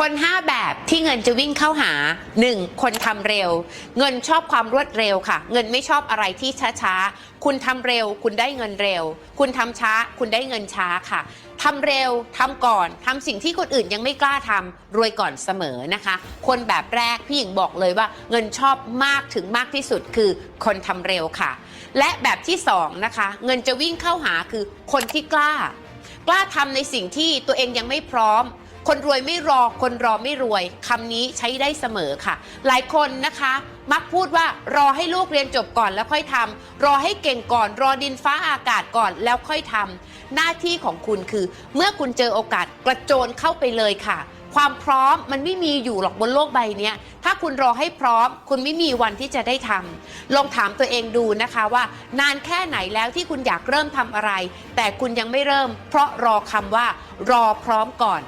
คน 5 แบบที่เงินจะวิ่งเข้าหา 1. คนทำเร็ว เงินชอบความรวดเร็วค่ะ เงินไม่ชอบอะไรที่ช้าๆ คุณทำเร็ว คุณได้เงินเร็ว คุณทำช้า คุณได้เงินช้าค่ะทำเร็วทำก่อนทำสิ่งที่คนอื่นยังไม่กล้าทำรวยก่อนเสมอนะคะ คนแบบแรกพี่หญิงบอกเลยว่าเงินชอบมากถึงมากที่สุดคือคนทำเร็วค่ะ และแบบที่สองนะคะเงินจะวิ่งเข้าหาคือคนที่กล้า กล้าทำในสิ่งที่ตัวเองยังไม่พร้อม คนรวยไม่รอคนรอไม่รวยคำนี้ใช้ได้เสมอค่ะ หลายคนนะคะ มักพูดว่ารอให้ลูกเรียนจบก่อนแล้วค่อยทำรอให้เก่งก่อน รอดินฟ้าอากาศก่อนแล้วค่อยทำหน้าที่ของคุณคือ เมื่อคุณเจอโอกาสกระโจนเข้าไปเลยค่ะความพร้อมมันไม่มีอยู่หรอกบนโลกใบนี้ถ้าคุณรอให้พร้อม คุณไม่มีวันที่จะได้ทำลองถามตัวเองดูนะคะว่า นานแค่ไหนแล้วที่คุณอยากเริ่มทำอะไร แต่คุณยังไม่เริ่ม เพราะรอคำว่า รอพร้อมก่อน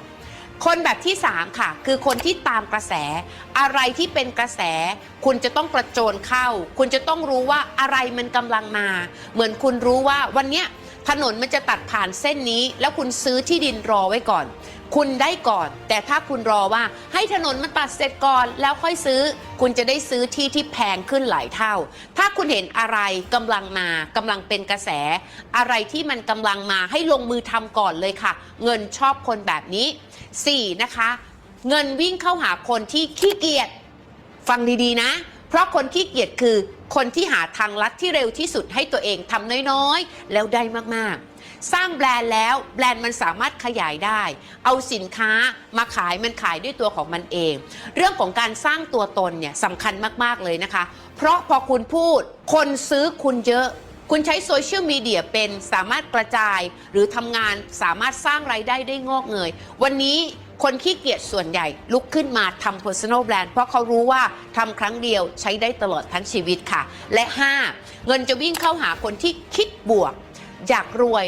คนแบบที่ 3 ค่ะ คือคนที่ตามกระแส อะไรที่เป็นกระแส คุณจะต้องกระโจนเข้า คุณจะต้องรู้ว่าอะไรมันกำลังมา เหมือนคุณรู้ว่าวันเนี้ยถนนมันจะตัดผ่านเส้นนี้ แล้วคุณซื้อที่ดินรอไว้ก่อน คุณได้ก่อน แต่ถ้าคุณรอว่าให้ถนนมันตัดเสร็จก่อนแล้วค่อยซื้อ คุณจะได้ซื้อที่ที่แพงขึ้นหลายเท่า ถ้าคุณเห็นอะไรกำลังมากำลังเป็นกระแส อะไรที่มันกำลังมาให้ลงมือทำก่อนเลยค่ะ เงินชอบคนแบบนี้ 4. นะคะ เงินวิ่งเข้าหาคนที่ขี้เกียจฟังดีๆนะ เพราะคนขี้เกียจคือ คนที่หาทางลัดที่เร็วที่สุดให้ตัวเองทำน้อยๆ แล้วได้มากๆ สร้างแบรนด์แล้วแบรนด์มันสามารถขยายได้ เอาสินค้ามาขายมันขายด้วยตัวของมันเอง เรื่องของการสร้างตัวตนเนี่ยสำคัญมากๆเลยนะคะ เพราะพอคุณพูด คนซื้อคุณเยอะคุณใช้โซเชียลมีเดียเป็นสามารถกระจายหรือทำงานสามารถสร้างไรายได้ได้งอกเงย วันนี้ คนขี้เกียจส่วนใหญ่ลุกขึ้นมาทำ personal brand เพราะเขารู้ว่าทำครั้งเดียวใช้ได้ตลอดทั้งชีวิตค่ะ และ 5. เงินจะวิ่งเข้าหาคนที่คิดบวก อยากรวย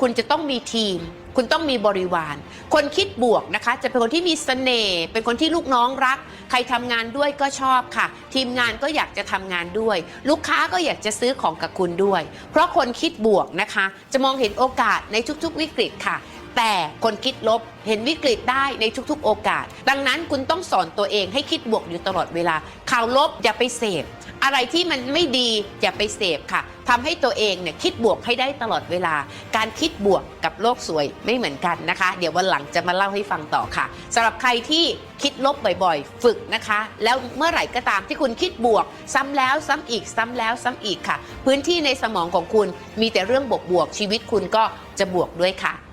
คุณจะต้องมีทีม คุณต้องมีบริวาร คนคิดบวกนะคะ จะเป็นคนที่มีเสน่ห์เป็นคนที่ลูกน้องรัก ใครทำงานด้วยก็ชอบค่ะ ทีมงานก็อยากจะทำงานด้วย ลูกค้าก็อยากจะซื้อของกับคุณด้วย เพราะคนคิดบวกนะคะ จะมองเห็นโอกาสในทุกๆวิกฤตค่ะ แต่คนคิดลบเห็นวิกฤตได้ในทุกๆ โอกาส ดังนั้นคุณต้องสอนตัวเองให้คิดบวกอยู่ตลอดเวลา ข่าวลบอย่าไปเสพ อะไรที่มันไม่ดีอย่าไปเสพค่ะทำให้ตัวเองเนี่ยคิดบวกให้ได้ตลอดเวลา การคิดบวกกับโลกสวยไม่เหมือนกันนะคะ เดี๋ยววันหลังจะมาเล่าให้ฟังต่อค่ะสำหรับใครที่คิดลบบ่อยๆ ฝึกนะคะ แล้วเมื่อไหร่ก็ตามที่คุณคิดบวก ซ้ำแล้วซ้ำอีกซ้ำแล้วซ้ำอีกค่ะ พื้นที่ในสมองของคุณมีแต่เรื่องบวกๆชีวิตคุณก็จะบวกด้วยค่ะ